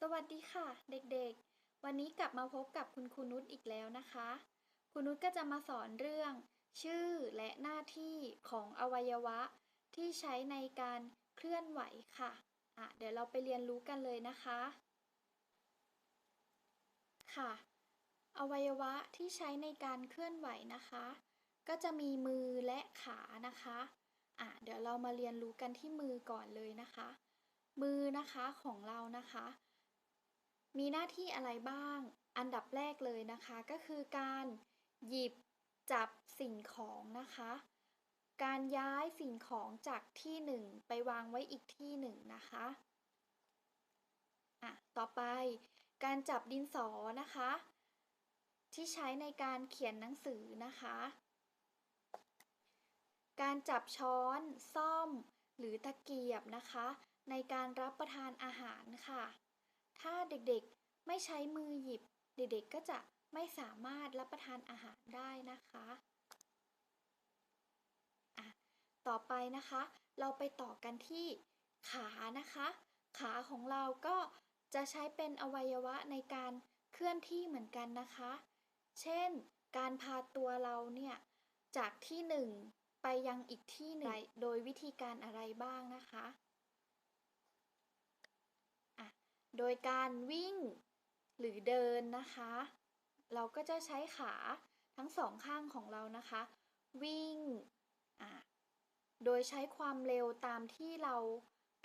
สวัสดีค่ะ เด็กๆ วันนี้กลับมาพบกับคุณครูนุชอีกแล้วนะคะ คุณนุชก็จะมาสอนเรื่อง ชื่อและหน้าที่ของอวัยวะ ที่ใช้ในการเคลื่อนไหวค่ะอะ เดี๋ยวเราไปเรียนรู้กันเลยนะคะ ค่ะ อวัยวะที่ใช้ในการเคลื่อนไหวนะคะ ก็จะมีมือและขานะคะอะเดี๋ยวเรามาเรียนรู้กันที่มือก่อนเลยนะคะ มือนะคะของเรานะคะ มีหน้าที่อะไรบ้าง อันดับแรกเลยนะคะก็คือการหยิบจับสิ่งของนะคะ การย้ายสิ่งของจากที่หนึ่งไปวางไว้อีกที่หนึ่งนะคะอะต่อไปการจับดินสอนะคะ ที่ใช้ในการเขียนหนังสือนะคะ การจับช้อนซ่อมหรือตะเกียบนะคะ ในการรับประทานอาหารค่ะ ถ้าเด็กๆไม่ใช้มือหยิบ เด็กๆก็จะไม่สามารถรับประทานอาหารได้นะคะะต่อไปนะคะ เราไปต่อกันที่ขานะคะ ขาของเราก็จะใช้เป็นอวัยวะในการเคลื่อนที่เหมือนกันนะคะ เช่น การพาตัวเราเนี่ย จากที่หนึ่งไปยังอีกที่หนึ่งโดยวิธีการอะไรบ้างนะคะอะ โดยการวิ่งหรือเดินนะคะ เราก็จะใช้ขาทั้งสองข้างของเรานะคะ วิ่ง โดยใช้ความเร็วตามที่เรา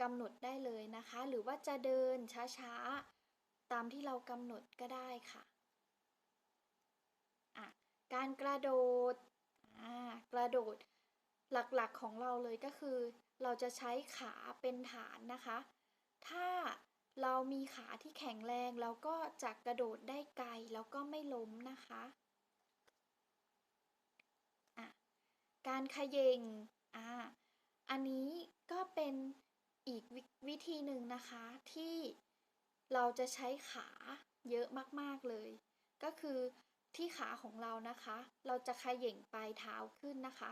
กำหนดได้เลยนะคะ หรือว่าจะเดินช้าๆ ตามที่เรากำหนดก็ได้ค่ะะการกระโดดกระโดดหลักๆของเราเลยก็คือ เราจะใช้ขาเป็นฐานนะคะ ถ้า เรามีขาที่แข็งแรงเราก็จะกระโดดได้ไกลแล้วก็ไม่ล้มนะคะะการขย่งอ่าอันนี้ก็เป็นอีกววิธีหนึ่งนะคะที่เราจะใช้ขาเยอะมากๆเลย ก็คือที่ขาของเรานะคะ เราจะเขย่งปลายเท้าขึ้นนะคะ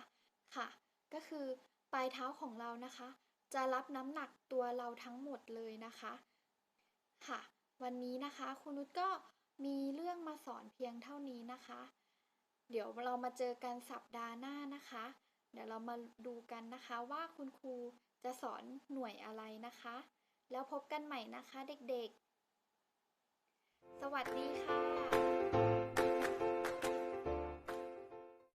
ค่ะ ก็คือปลายเท้าของเรานะคะ จะรับน้ำหนักตัวเราทั้งหมดเลยนะคะ ค่ะ วันนี้นะคะคุณนุชก็มีเรื่องมาสอนเพียงเท่านี้นะคะ เดี๋ยวเรามาเจอกันสัปดาห์หน้านะคะ เดี๋ยวเรามาดูกันนะคะว่าคุณครูจะสอนหน่วยอะไรนะคะ แล้วพบกันใหม่นะคะเด็กๆ สวัสดีค่ะ